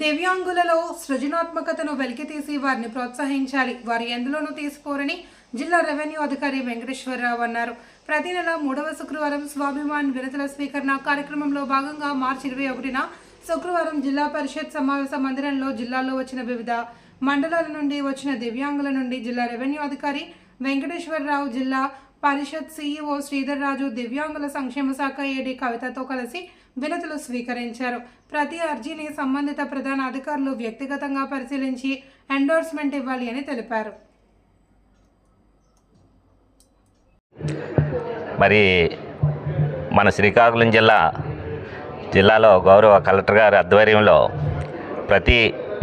దివ్యాంగులలో సృజనాత్మకతను వెలికితీసి వారిని ప్రోత్సహించాలి. వారు ఎందులోనూ తీసుకోరని జిల్లా రెవెన్యూ అధికారి వెంకటేశ్వరరావు అన్నారు. ప్రతి నెల మూడవ శుక్రవారం స్వాభిమాన్ వినతుల స్వీకరణ కార్యక్రమంలో భాగంగా మార్చి ఇరవై ఒకటిన శుక్రవారం జిల్లా పరిషత్ సమావేశ మందిరంలో జిల్లాలో వచ్చిన వివిధ మండలాల నుండి వచ్చిన దివ్యాంగుల నుండి జిల్లా రెవెన్యూ అధికారి వెంకటేశ్వరరావు జిల్లా పరిషత్ సీఈఓ శ్రీధర్ రాజు దివ్యాంగుల సంక్షేమ శాఖ ఏడీ కవితతో కలిసి వినతులు స్వీకరించారు. ప్రతి అర్జీని సంబంధిత ప్రధాన అధికారులు వ్యక్తిగతంగా పరిశీలించి ఎండోర్స్మెంట్ ఇవ్వాలి అని తెలిపారు. మరి మన శ్రీకాకుళం జిల్లా జిల్లాలో గౌరవ కలెక్టర్ గారి ఆధ్వర్యంలో ప్రతి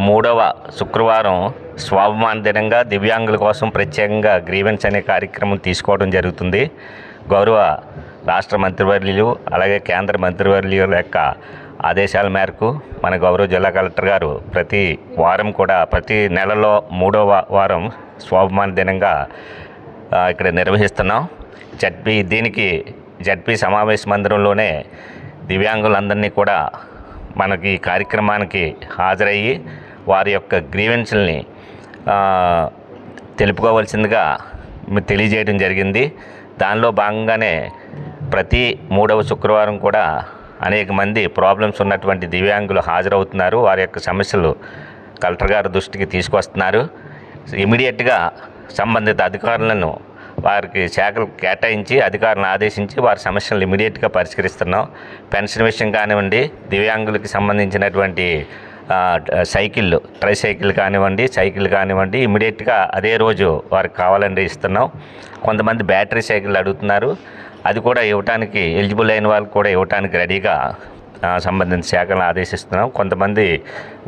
మూడవ శుక్రవారం స్వాభిమాన దినంగా దివ్యాంగుల కోసం ప్రత్యేకంగా గ్రీవెన్స్ అనే కార్యక్రమం తీసుకోవడం జరుగుతుంది. గౌరవ రాష్ట్ర మంత్రివర్యులు అలాగే కేంద్ర మంత్రివర్యుల యొక్క ఆదేశాల మేరకు మన గౌరవ జిల్లా కలెక్టర్ గారు ప్రతి వారం కూడా ప్రతి నెలలో మూడవ వారం స్వాభిమాన దినంగా ఇక్కడ నిర్వహిస్తున్నాం. జడ్పీ దీనికి జడ్పీ సమావేశ మందిరంలోనే దివ్యాంగులందరినీ కూడా మనకి ఈ కార్యక్రమానికి హాజరయ్యి వారి యొక్క గ్రీవెన్స్ని తెలుపుకోవాల్సిందిగా తెలియజేయడం జరిగింది. దానిలో భాగంగానే ప్రతి మూడవ శుక్రవారం కూడా అనేక మంది ప్రాబ్లమ్స్ ఉన్నటువంటి దివ్యాంగులు హాజరవుతున్నారు. వారి యొక్క సమస్యలు కలెక్టర్ గారి దృష్టికి తీసుకొస్తున్నారు. ఇమీడియట్గా సంబంధిత అధికారులను వారికి శాఖలు కేటాయించి అధికారులను ఆదేశించి వారి సమస్యలను ఇమీడియట్గా పరిష్కరిస్తున్నాం. పెన్షన్ విషయం కానివ్వండి దివ్యాంగులకి సంబంధించినటువంటి సైకిళ్ళు ట్రై సైకిల్ కానివ్వండి సైకిల్ కానివ్వండి ఇమీడియట్గా అదే రోజు వారికి కావాలని ఇస్తున్నాం. కొంతమంది బ్యాటరీ సైకిల్ అడుగుతున్నారు. అది కూడా ఇవ్వటానికి ఎలిజిబుల్ అయిన వాళ్ళకి కూడా ఇవ్వటానికి రెడీగా సంబంధిత శాఖలను ఆదేశిస్తున్నాం. కొంతమంది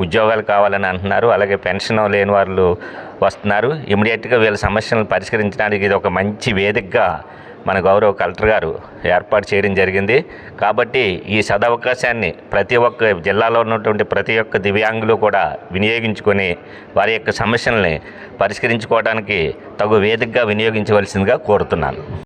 ఉద్యోగాలు కావాలని అంటున్నారు. అలాగే పెన్షన్ లేని వాళ్ళు వస్తున్నారు. ఇమీడియట్గా వీళ్ళ సమస్యలను పరిష్కరించడానికి ఇది ఒక మంచి వేదికగా మన గౌరవ కలెక్టర్ గారు ఏర్పాటు చేయడం జరిగింది. కాబట్టి ఈ సదవకాశాన్ని ప్రతి ఒక్క జిల్లాలో ఉన్నటువంటి ప్రతి ఒక్క దివ్యాంగులు కూడా వినియోగించుకొని వారి యొక్క సమస్యల్ని పరిష్కరించుకోవడానికి తగు వేదికగా వినియోగించవలసిందిగా కోరుతున్నాను.